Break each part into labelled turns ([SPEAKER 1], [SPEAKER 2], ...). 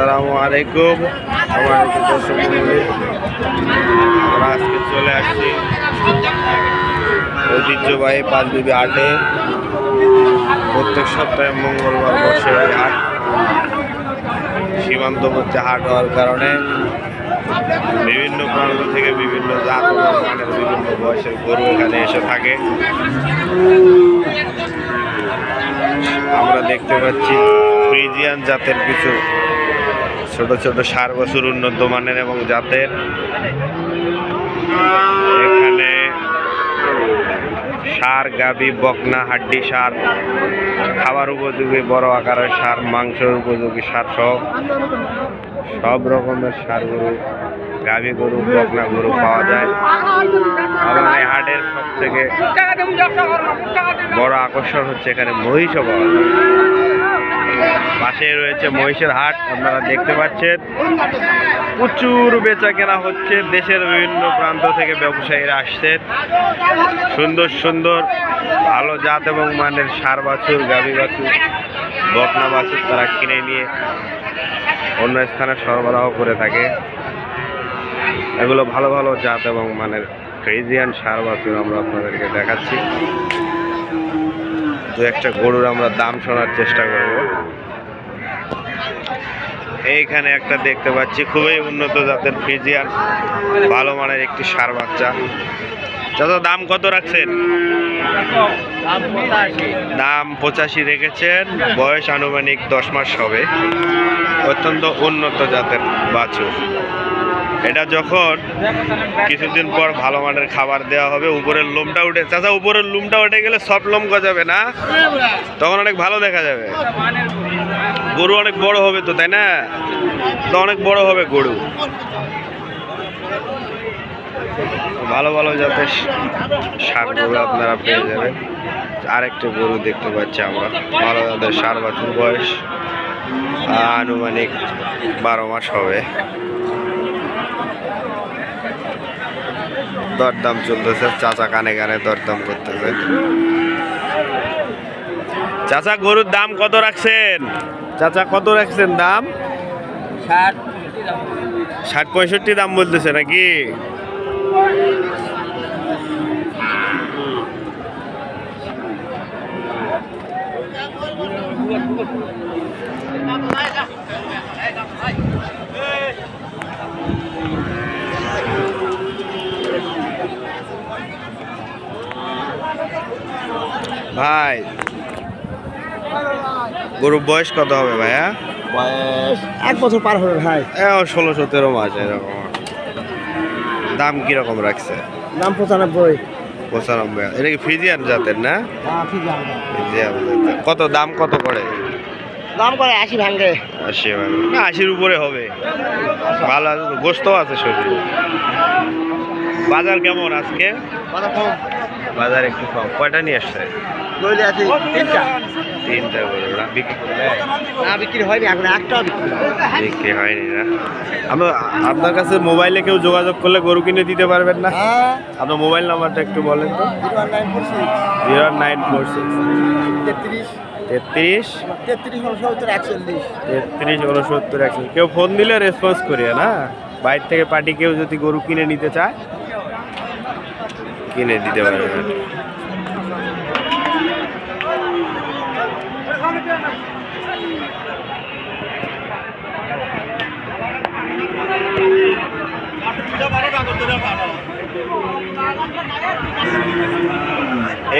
[SPEAKER 1] আসসালামু আলাইকুম। দর্শক আমরা আজকে চলে আসছি ঐতিহ্যবাহী পাঁচবিবি হাটে প্রত্যেক সপ্তাহে মঙ্গলবার বসে হাট সীমান্তবর্তী হাট হওয়ার কারণে বিভিন্ন প্রান্ত থেকে বিভিন্ন জাত মানের বিভিন্ন বয়সের গরু এখানে এসে থাকে। আমরা দেখতে পাচ্ছি ফ্রিজিয়ান জাতের কিছু ছোট ছোট সার বছর উন্নত মানের এবং জাতের। এখানে সার, গাবি, বকনা, হাড্ডি সার, খাবার উপযোগী, বড় আকারের সার, মাংসের উপযোগী সার সহ সব রকমের সার গরু গাভী গরু, বকনা গরু পাওয়া যায়। এবং এই হাটের সব থেকে বড় আকর্ষণ হচ্ছে এখানে মহিষও পাওয়া যায়। পাশে রয়েছে মহিষের হাট, আপনারা দেখতে পাচ্ছেন। প্রচুর বেচা কেনা হচ্ছে, দেশের বিভিন্ন প্রান্ত থেকে ব্যবসায়ীরা আসছেন সুন্দর সুন্দর, ভালো জাত এবং মানের সার বাছুর, গাভী বাছুর, বকনা বাছুর তারা কিনে নিয়ে অন্য স্থানে সরবরাহ করে থাকে। এগুলো ভালো ভালো জাত এবং মানের ফ্রিজিয়ান সার বাছুর আমরা আপনাদেরকে দেখাচ্ছি। দু একটা গরুর আমরা দাম শোনার চেষ্টা করব। এইখানে একটা দেখতে পাচ্ছি, খুবই উন্নত জাতের ফ্রিজিয়ান ভালো মানের একটি সার বাচ্চা। দাদা দাম কত রাখছেন? দাম পঁচাশি রেখেছেন, বয়স আনুমানিক দশ মাস হবে। অত্যন্ত উন্নত জাতের বাছুর। এটা যখন কিছুদিন পর ভালো মানের খাবার দেওয়া হবে, উপরের লোমটা উঠে চাচা, উপরের লোমটা উঠে গেলে সব লোম গজাবে না? তখন অনেক ভালো দেখা যাবে। গরু অনেক বড় হবে তো, তাই না? তো অনেক বড় হবে গরু। ভালো ভালো জাতের সার গরু আপনারা পেয়ে যাবেন। আরেকটা গরু দেখতে পাচ্ছি আমরা। ভালো জাতের সার বাছুর বয়স। আনুমানিক বারো মাস হবে। দরদাম চলতেছে চাচা কানে কানে দরদাম করতেছে। চাচা গরুর দাম কত রাখছেন? চাচা কত রাখছেন দাম? ষাট পঁয়ষট্টি দাম বলতেছে। নাকি? ভাই গরুর বয়স কত হবে ভাইয়া
[SPEAKER 2] বয়স এক বছর পার হবে ভাই।
[SPEAKER 1] ষোলো সতেরো মাস এরকম। দাম কীরকম রাখছে?
[SPEAKER 2] দাম পঁচানব্বই।
[SPEAKER 1] পঁচানব্বই। এটা কি ফ্রিজিয়ান জাতের না?
[SPEAKER 2] হ্যাঁ।
[SPEAKER 1] ফ্রিজিয়ান। কত দাম কত করে?
[SPEAKER 2] দাম করে আশি ভাঙ্গে
[SPEAKER 1] আশি না আশির উপরে হবে। ভালো আছে গোস্ত আছে শরীরে। বাজার কেমন আজকে? বাজার একটু কম। কয়টা নিয়ে আসছে?
[SPEAKER 2] তিনটা।
[SPEAKER 1] তিনটা করে না বিক্রি করলে?
[SPEAKER 2] না বিক্রি হয়নি এখন একটাও বিক্রি হয়নি।
[SPEAKER 1] না। আমরা আপনার কাছে মোবাইলে কেউ যোগাযোগ করলে গরু কিনে দিতে পারবেন না?
[SPEAKER 2] হ্যাঁ।
[SPEAKER 1] আপনার মোবাইল নাম্বারটা একটু বলেন তো।
[SPEAKER 2] Zero nine four six.
[SPEAKER 1] Zero nine four six.
[SPEAKER 2] তেত্রিশ।
[SPEAKER 1] তেত্রিশ
[SPEAKER 2] তেত্রিশ উনসত্তর একচল্লিশ।
[SPEAKER 1] তেত্রিশ উনসত্তর কেউ ফোন দিলে রেসপন্স করিয়ে না? বাইরে থেকে পার্টি কেউ যদি গরু কিনে নিতে চায়? কিনে দিতে পারবে।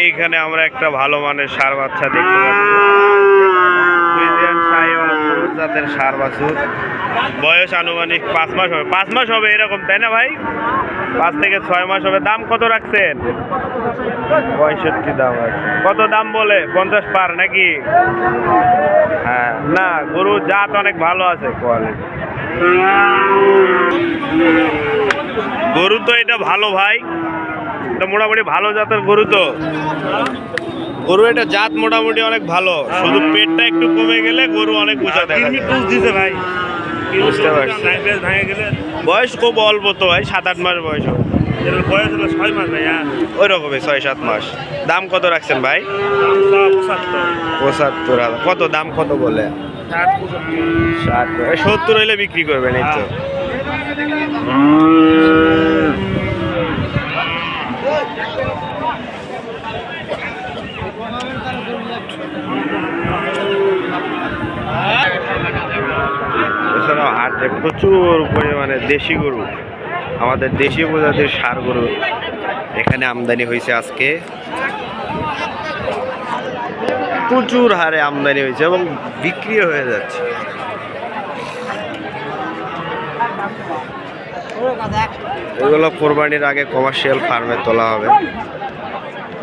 [SPEAKER 1] এইখানে আমরা একটা ভালো মানের সার বাচ্চা দেখতে সার বাছুর। বয়স আনুমানিক পাঁচ মাস হবে। পাঁচ মাস হবে এরকম, তাই না ভাই? পাঁচ থেকে ছয় মাস হবে। দাম কত রাখছেন? পঁয়ষট্টি দাম আছে। কত দাম বলে? পঞ্চাশ পার নাকি? হ্যাঁ। না গরু জাত অনেক ভালো আছে। কোয়ালিটি। গরু তো এটা ভালো ভাই। এটা মোটামুটি ভালো জাতের গরু তো। গরু এটা জাত মোটামুটি অনেক ভালো। শুধু পেটটা একটু কমে গেলে গরু অনেক দেখা
[SPEAKER 3] ভাই।
[SPEAKER 1] বুঝতে পারছি। বয়স খুব অল্প তো ভাই সাত আট মাস বয়স হবে।
[SPEAKER 3] বয়স হলো ছয় মাস ভাইয়া।
[SPEAKER 1] ওই রকমই ছয় সাত মাস। দাম কত রাখছেন ভাই?
[SPEAKER 3] পঁচাত্তর
[SPEAKER 1] হাজার। কত দাম কত বলে?
[SPEAKER 3] ষাট
[SPEAKER 1] সত্তর হইলে বিক্রি করবেন এই তো। এছাড়াও হাটে প্রচুর পরিমাণে দেশি গরু, আমাদের দেশি প্রজাতির সার গরু, এখানে আমদানি হয়েছে আজকে। প্রচুর হারে আমদানি হয়েছে এবং বিক্রিও হয়ে যাচ্ছে। এগুলো কোরবানির আগে কমার্শিয়াল ফার্মে তোলা হবে।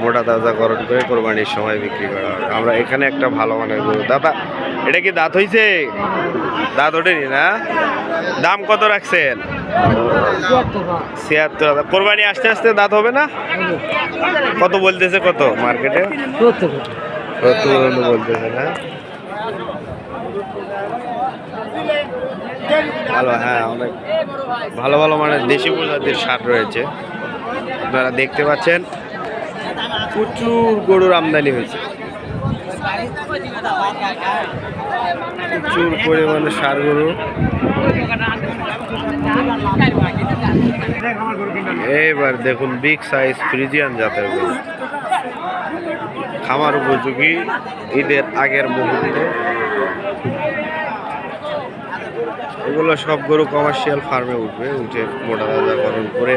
[SPEAKER 1] মোটা তাজাকরণ করে কোরবানির সময় বিক্রি করা হয় আমরা এখানে একটা ভালো মানের গরু। দাদা, এটা কি দাঁত হইছে? দাঁত ওঠেনি না? দাম কত রাখছেন? ছিয়াত্তর হাজার। কোরবানি আস্তে আস্তে দাঁত হবে না? কত বলতেছে কত মার্কেটে? বলতেছে না? ভালো হ্যাঁ অনেক ভালো ভালো মানে দেশি প্রজাতির সার রয়েছে। আপনারা দেখতে পাচ্ছেন। প্রচুর গরুর আমদানি হয়েছে। প্রচুর পরিমাণে সার গরু। এইবার দেখুন বিগ সাইজ ফ্রিজিয়ান জাতের গরু। খামার উপযোগী, ঈদের আগের মুহূর্তে। এগুলো সব গরু কমার্শিয়াল ফার্মে উঠবে, উঠে মোটা তাজাকরণ করে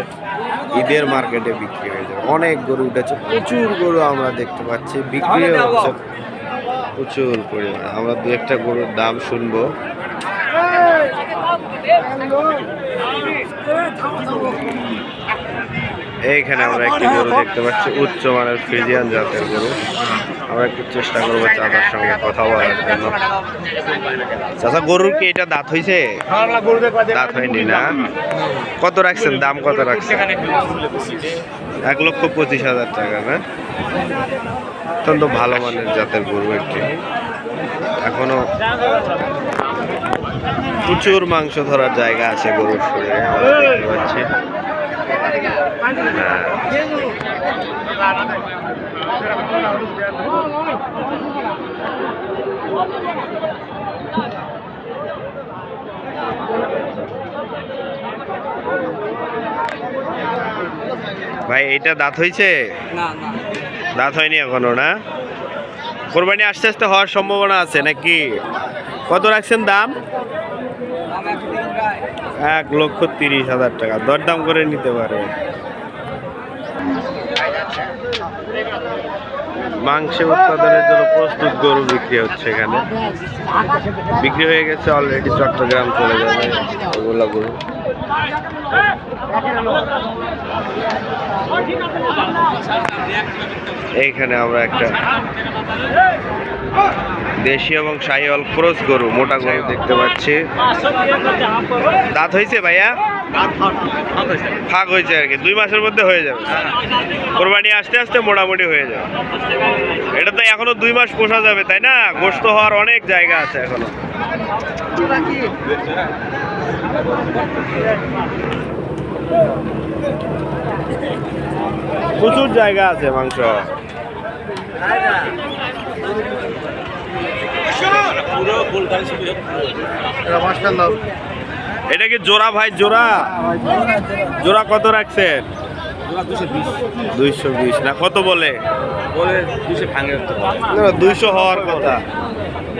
[SPEAKER 1] ঈদের মার্কেটে বিক্রি হয়ে যাবে। অনেক গরু উঠেছে প্রচুর গরু আমরা দেখতে পাচ্ছি বিক্রি হচ্ছে। প্রচুর পরিমাণ। আমরা দু একটা গরুর দাম শুনব। এইখানে আমরা একটি গরু দেখতে পাচ্ছি উচ্চ মানের ফ্রিজিয়ান জাতের গরু। আমরা একটু চেষ্টা করব চাচার সঙ্গে কথা বলার জন্য। চাচা, গরুর কি এটা দাঁত হয়েছে দাঁত হয়নি না? কত রাখছেন? দাম কত রাখছেন? এক লক্ষ পঁচিশ হাজার টাকা, না? অত্যন্ত ভালো মানের জাতের গরু একটি। এখনও প্রচুর মাংস ধরার জায়গা আছে গরুর শরীরে ভাই এটা দাঁত হয়েছে দাঁত হয়নি এখনও না? কোরবানি আস্তে আস্তে হওয়ার সম্ভাবনা আছে নাকি? কত রাখছেন দাম? এক লক্ষ তিরিশ হাজার টাকা। দরদাম করে নিতে পারে। মাংস উৎপাদনের জন্য প্রস্তুত গরু বিক্রি হচ্ছে এখানে। বিক্রি হয়ে গেছে অলরেডি চট্টগ্রাম চলে যাবে ওগুলা গরু। এইখানে আমরা একটা দেশি এবং শাহিওয়াল ক্রস গরু, মোটা গরু দেখতে পাচ্ছি। দাঁত হয়েছে ভাইয়া? ফাঁক হয়েছে আর কি। দুই মাসের মধ্যে হয়ে যাবে। কোরবানি আস্তে আস্তে মোটামুটি হয়ে যাবে। এটা তো এখনও দুই মাস পোষা যাবে তাই না? গোস্ত হওয়ার অনেক জায়গা আছে এখনও। প্রচুর জায়গা আছে মাংস। এটা কি জোড়া ভাই, জোড়া? জোড়া কত রাখছেন? দুইশো বিশ। না, কত বলে? দুইশো হওয়ার কথা।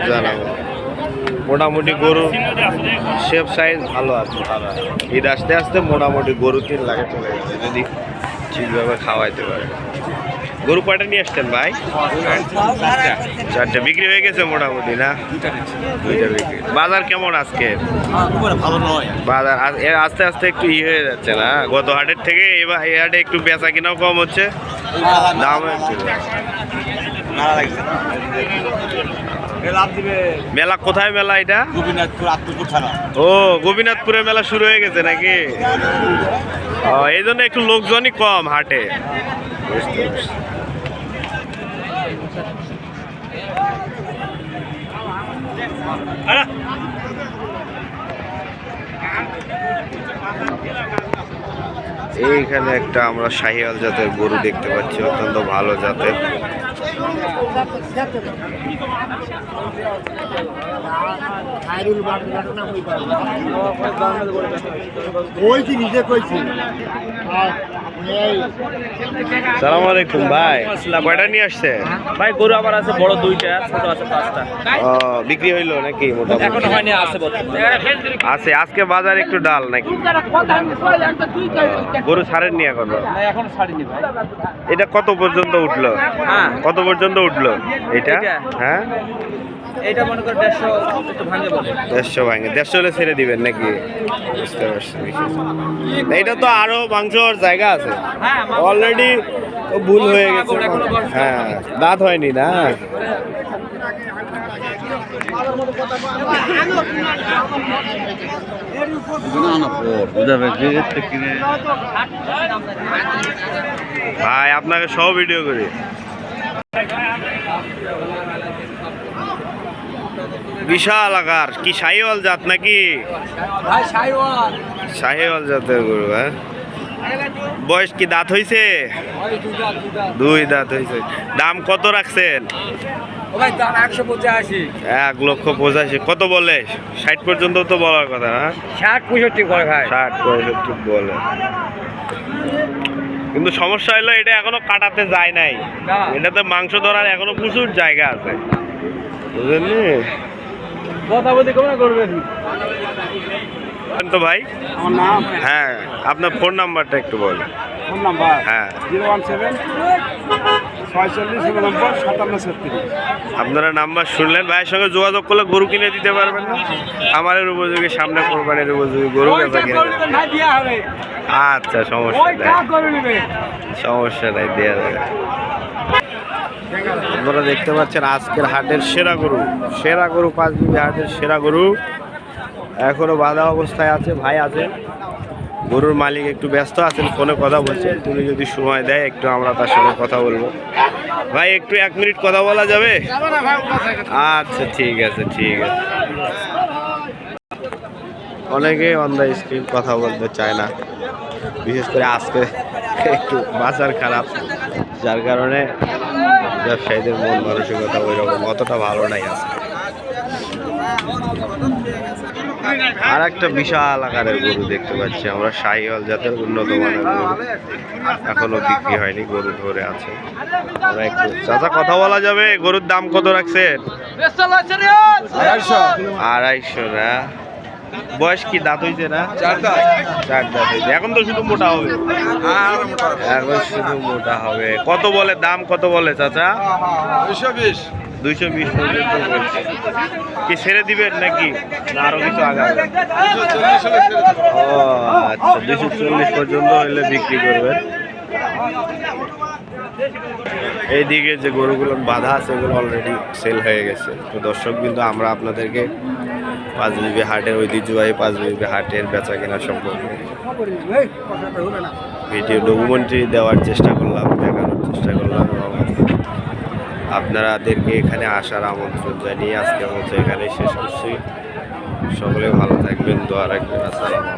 [SPEAKER 1] জানাব মোটামুটি গরু শেপ সাইজ ভালো আছে তারা। ঈদ আসতে আসতে মোটামুটি গরু তিন লাখে চলে যদি ঠিকভাবে খাওয়াইতে পারে। গরু কয়টা নিয়ে আসছেন ভাই? চারটে। বিক্রি হয়ে গেছে মোটামুটি না? দুইটা বিক্রি। বাজার কেমন আজকে?
[SPEAKER 2] ভালো নয়।
[SPEAKER 1] বাজার আস্তে আস্তে একটু ই হয়ে যাচ্ছে না? গত হাটের থেকে এবার এই হাটে একটু বেচা কিনাও কম হচ্ছে। দাম মেলা কোথায় মেলা এটা? ও গোপীনাথপুরে মেলা শুরু হয়ে গেছে নাকি? এই জন্য একটু লোকজনই কম হাটে বুঝতে পারছি। এইখানে একটা আমরা শাহিয়াল জাতের গরু দেখতে পাচ্ছি অত্যন্ত ভালো জাতের। সালাম আলাইকুম ভাই। কয়টা নিয়ে আসছে?
[SPEAKER 4] ভাই গরু আমার আছে বড় দুইটা ছোট আছে পাঁচটা।
[SPEAKER 1] বিক্রি হইল নাকি মোটামুটি?
[SPEAKER 4] এখনও হয়নি আছে
[SPEAKER 1] আছে আজকে বাজার একটু ডাল নাকি? গরু ছাড়েন নি এখন
[SPEAKER 4] না, এখনও
[SPEAKER 1] এটা কত পর্যন্ত উঠল?
[SPEAKER 4] হ্যাঁ।
[SPEAKER 1] কত পর্যন্ত উঠল? এটা?
[SPEAKER 4] এটা?
[SPEAKER 1] হ্যাঁ?
[SPEAKER 4] এইটা মনে করো দেড়শো একটু ভাঙে বলে।
[SPEAKER 1] দেড়শো ভাঙে। দেড়শো হলে ছেড়ে দিবেন নাকি? বুঝতে পারছি। এটা তো আরও মাংসর জায়গা আছে।
[SPEAKER 4] হ্যাঁ
[SPEAKER 1] অলরেডি ভুল হয়ে গেছে। হ্যাঁ দাঁত হয়নি না? ভাই আপনাকে সব ভিডিও করি। বিশাল আকার। কি শাহিওয়াল জাত নাকি? শাহিওয়াল। জাতের গরু হ্যাঁ? বয়স কি দাঁত হইছে? দুই দাঁত হয়েছে দাম কত রাখছেন? এক লক্ষ পঁচাশি। কত বলে? ষাট পর্যন্ত তো বলার কথা না
[SPEAKER 4] ষাট পঁয়ষট্টি করে ভাই।
[SPEAKER 1] ষাট পঁয়ষট্টি বলে। কিন্তু সমস্যা হলো এটা এখনও কাটাতে যায় নাই। এটাতে মাংস ধরার এখনও প্রচুর জায়গা আছে। বুঝলি
[SPEAKER 4] কথা বলতে কেমন করবেন
[SPEAKER 1] তো ভাই? হ্যাঁ আপনার ফোন নাম্বারটা একটু বল
[SPEAKER 5] ফোন নাম্বার
[SPEAKER 1] হ্যাঁ।
[SPEAKER 5] জিরো ওয়ান সেভেন
[SPEAKER 1] আপনারা নাম্বার শুনলেন। ভাইয়ের সঙ্গে যোগাযোগ করলে গরু কিনে দিতে পারবেন না। আমাদের উপযোগী সামনে কোরবানির উপযোগী গরু আচ্ছা সমস্যা নাই। সমস্যা নাই দেওয়া যাবে আপনারা দেখতে পাচ্ছেন আজকের হাটের সেরা গরু। সেরা গরু, পাঁচ বিঘা হাটের সেরা গরু। এখনও বাধা অবস্থায় আছে, ভাই আছেন গরুর মালিক একটু ব্যস্ত আছেন, ফোনে কথা বলছেন তুমি যদি সময় দেয়, একটু আমরা তার সঙ্গে কথা বলব। ভাই, একটু এক মিনিট কথা বলা যাবে? আচ্ছা ঠিক আছে ঠিক আছে। অনেকে অন দ্য স্ক্রিন কথা বলতে চায় না। বিশেষ করে আজকে একটু বাজার খারাপ। যার কারণে ব্যবসায়ীদের মন মানসিকতা ওই রকম অতটা ভালো নাই আছে আর একটা বিশাল আকারের গরু দেখতে পাচ্ছি আমরা শাহিওয়াল জাতের উন্নত মানের গরু। এখনও বিক্রি হয়নি গরু ধরে আছে। আমরা একটু চাচা কথা বলা যাবে? গরুর দাম কত রাখছেন? আড়াইশো না? বয়স কি দাঁত হইছে না? চার দাঁত। চার দাঁত হইছে। এখন তো শুধু মোটা হবে। এখন শুধু মোটা হবে। কত বলে দাম কত বলে চাচা?
[SPEAKER 5] দুইশো বিশ।
[SPEAKER 1] দুইশো বিশ পর্যন্ত বলছে। কি ছেড়ে দিবেন নাকি? না আরও কিছু আগাবে? ও আচ্ছা দুইশো চল্লিশ পর্যন্ত হলে বিক্রি করবেন। এইদিকে যে গরুগুলো বাধা আছে এগুলো অলরেডি সেল হয়ে গেছে। তো দর্শক কিন্তু আমরা আপনাদেরকে পাঁচ বিবি হাটের ঐতিহ্যবাহী পাঁচ বিবি হাটের বেচা কেনা সম্পর্কে। ভিডিও ডকুমেন্টারি দেওয়ার চেষ্টা করলাম, দেখানোর চেষ্টা করলাম আপনারাদেরকে এখানে আসার আমন্ত্রণ জানিয়ে আজকে আমাদের এখানে শেষ করছি। সকলে ভালো থাকবেন, দোয়া রাখবেন, আসসালামু